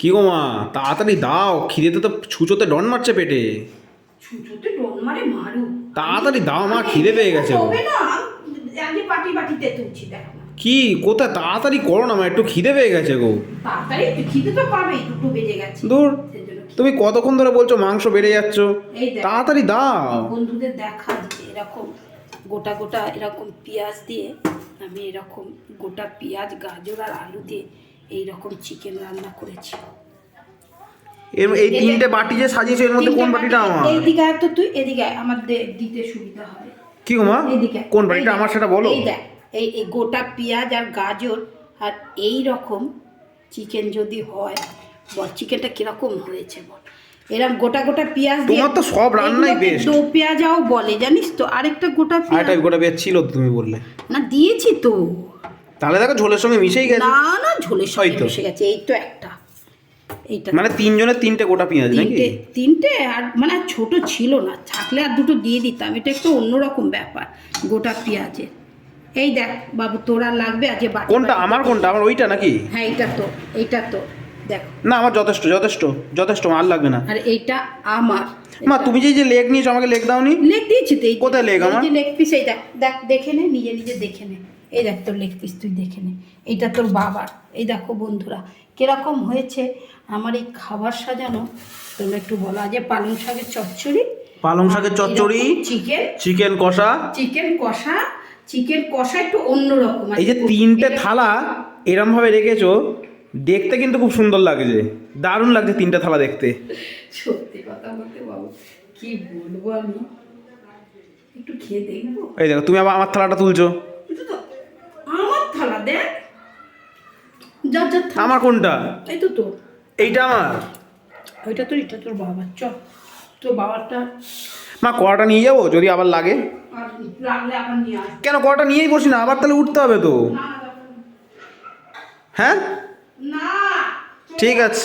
কি গো মা? তাড়াতাড়ি দাও খিদেতে তো ছুচোতে ডন মারছে পেটে। ডোন মারে মারু তাড়াতাড়ি দাও মা খিদে পেয়ে গেছে পাটি তুলছি দেখো কি কোথায়? তাড়াতাড়ি করো না মা একটু খিদে পেয়ে গেছে গো। তাড়াতাড়ি খিদে তো পাবেই দুটো বেজে গেছে। দূর তুমি কতক্ষণ ধরে বলছো মাংস বেড়ে যাচ্ছ? তাড়াতাড়ি দাও। বন্ধুদের দেখা এরকম গোটা গোটা এরকম পেঁয়াজ দিয়ে আমি এরকম গোটা পেঁয়াজ গাজর আর আলু দিয়ে এই রকম চিকেন রান্না করেছি। এর এই তিনটে বাটি যে সাজিয়েছো এর মধ্যে কোন বাটিটা আমার? এইদিকে তো তুই এদিকে আমার দিতে সুবিধা হবে কি গো মা? কোন বাটিটা আমার সেটা বলো। এই দেখ এই এই গোটা পেঁয়াজ আর গাজর আর এই রকম চিকেন যদি হয় বল চিকেনটা কীরকম হয়েছে বল? এরকম গোটা গোটা পেঁয়াজ দিয়ে তোমার তো সব রান্নাই best। দো পেঁয়াজাও বলে জানিস তো? আরেকটা গোটা পেঁয়াজ। একটা গোটা বেশ ছিল তুমি বললে। না দিয়েছি তো। তাহলে দেখো ঝোলের সঙ্গে মিশেই গেছে। না না ঝোলের সঙ্গে। মিশে গেছে এই তো একটা। এইটা মানে তিনজনের তিনটে গোটা পেঁয়াজ নাকি? তিনটে তিনটে আর মানে ছোট ছিল না থাকলে আর দুটো দিয়ে দিতাম। এটা একটু অন্যরকম ব্যাপার গোটা পেঁয়াজের এই দেখ বাবু তোরা আর লাগবে আজ বাটি কোনটা? আমার কোনটা? আমার ওইটা নাকি? হ্যাঁ এইটা তো এইটা তো। দেখ। না আমার যথেষ্ট যথেষ্ট যথেষ্ট আর লাগবে না। আর এইটা আমার। মা তুমি যে যে লেগ নিয়েছো আমাকে লেগ দাওনি? লেগ দিয়েছি তো এই কোথায় লেগ আমার? লেগ পিস এই দেখ দেখ দেখে নে নিজে নিজে দেখে নে। এই দেখ তোর লেগ পিস তুই দেখে নে। এইটা তোর বাবার। এই দেখো বন্ধুরা কীরকম হয়েছে আমার এই খাবার সাজানো? তোমরা একটু বলা যে পালং শাকের চচ্চড়ি? পালং শাকের চচ্চড়ি চিকেন চিকেন কষা? চিকেন কষা চিকেন কষা একটু অন্যরকম। এই যে তিনটে থালা এরম ভাবে রেখেছো দেখতে কিন্তু খুব সুন্দর লাগছে দারুণ লাগছে তিনটে থালা দেখতে। সত্যি কথা বলতে বাবু কি বলব আমি? একটু খেয়ে দেখব? এই দেখো তুমি আবার আমার থালাটা তুলছো। আমার থালা দেখ। যা যা আমার কোনটা? এই তো তোর। এইটা আমার? ওইটা তোর এটা তোর বাবার চ। তোর বাবারটা। মা কড়াটা নিয়ে যাব? যদি আবার লাগে। কেন কড়াটা নিয়েই বসি না? আবার তাহলে উঠতে হবে তো। হ্যাঁ? ঠিক আছে।